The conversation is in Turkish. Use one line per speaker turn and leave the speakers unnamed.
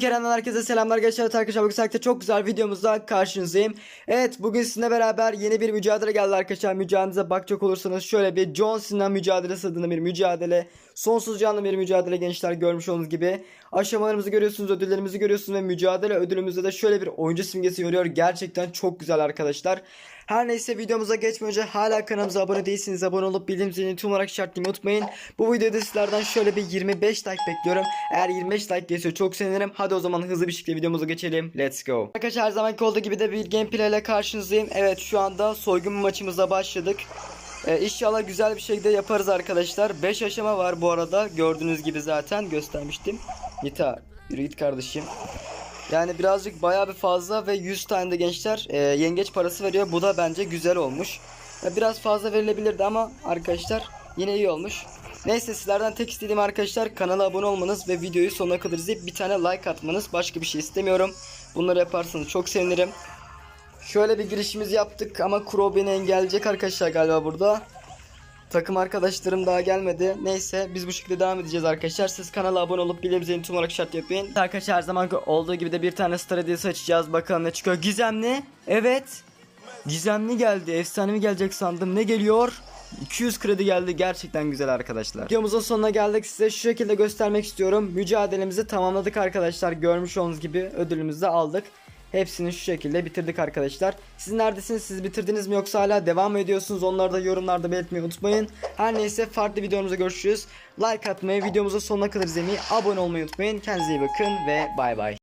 Kerem'den herkese selamlar arkadaşlar. Arkadaşlar bugün sizlerle çok güzel videomuzda karşınızdayım. Evet bugün sizinle beraber yeni bir mücadele geldi arkadaşlar. Mücadelenize bakacak olursanız şöyle bir John Cena mücadelesi adında bir mücadele. Sonsuz canlı bir mücadele gençler görmüş olduğunuz gibi. Aşamalarımızı görüyorsunuz, ödüllerimizi görüyorsunuz ve mücadele ödülümüzde de şöyle bir oyuncu simgesi veriyor. Gerçekten çok güzel arkadaşlar. Her neyse videomuza geçmeden önce hala kanalımıza abone değilseniz abone olup bildirim zilini tüm olarak işaretlemeyi unutmayın. Bu videoda sizlerden şöyle bir 25 like bekliyorum. Eğer 25 like gelirse çok sevinirim. Hadi o zaman hızlı bir şekilde videomuza geçelim. Let's go. Arkadaşlar her zamanki olduğu gibi de bir gameplay ile karşınızdayım. Evet şu anda soygun maçımıza başladık. Ee, inşallah güzel bir şekilde yaparız arkadaşlar. 5 aşama var bu arada. Gördüğünüz gibi zaten göstermiştim. Nita yürü git kardeşim. Yani birazcık bayağı bir fazla ve 100 tane de gençler e, yengeç parası veriyor. Bu da bence güzel olmuş. Biraz fazla verilebilirdi ama arkadaşlar yine iyi olmuş. Neyse sizlerden tek istediğim arkadaşlar kanala abone olmanız ve videoyu sonuna kadar izleyip bir tane like atmanız. Başka bir şey istemiyorum. Bunları yaparsanız çok sevinirim. Şöyle bir girişimizi yaptık ama Crow beni engelleyecek arkadaşlar galiba burada. Takım arkadaşlarım daha gelmedi. Neyse biz bu şekilde devam edeceğiz arkadaşlar. Siz kanala abone olup bildirimlerini tüm olarak şart yapın. Arkadaşlar her zaman olduğu gibi de bir tane star hediyesi açacağız. Bakalım ne çıkıyor. Gizemli. Evet. Gizemli geldi. Efsanevi gelecek sandım. Ne geliyor? 200 kredi geldi. Gerçekten güzel arkadaşlar. Videomuzun sonuna geldik. Size şu şekilde göstermek istiyorum. Mücadelemizi tamamladık arkadaşlar. Görmüş olduğunuz gibi ödülümüzü de aldık. Hepsini şu şekilde bitirdik arkadaşlar. Siz neredesiniz? Siz bitirdiniz mi yoksa hala devam ediyorsunuz? Onları da yorumlarda belirtmeyi unutmayın. Her neyse farklı videomuzda görüşürüz. Like atmayı, videomuza sonuna kadar izlemeyi, abone olmayı unutmayın. Kendinize iyi bakın ve bay bay.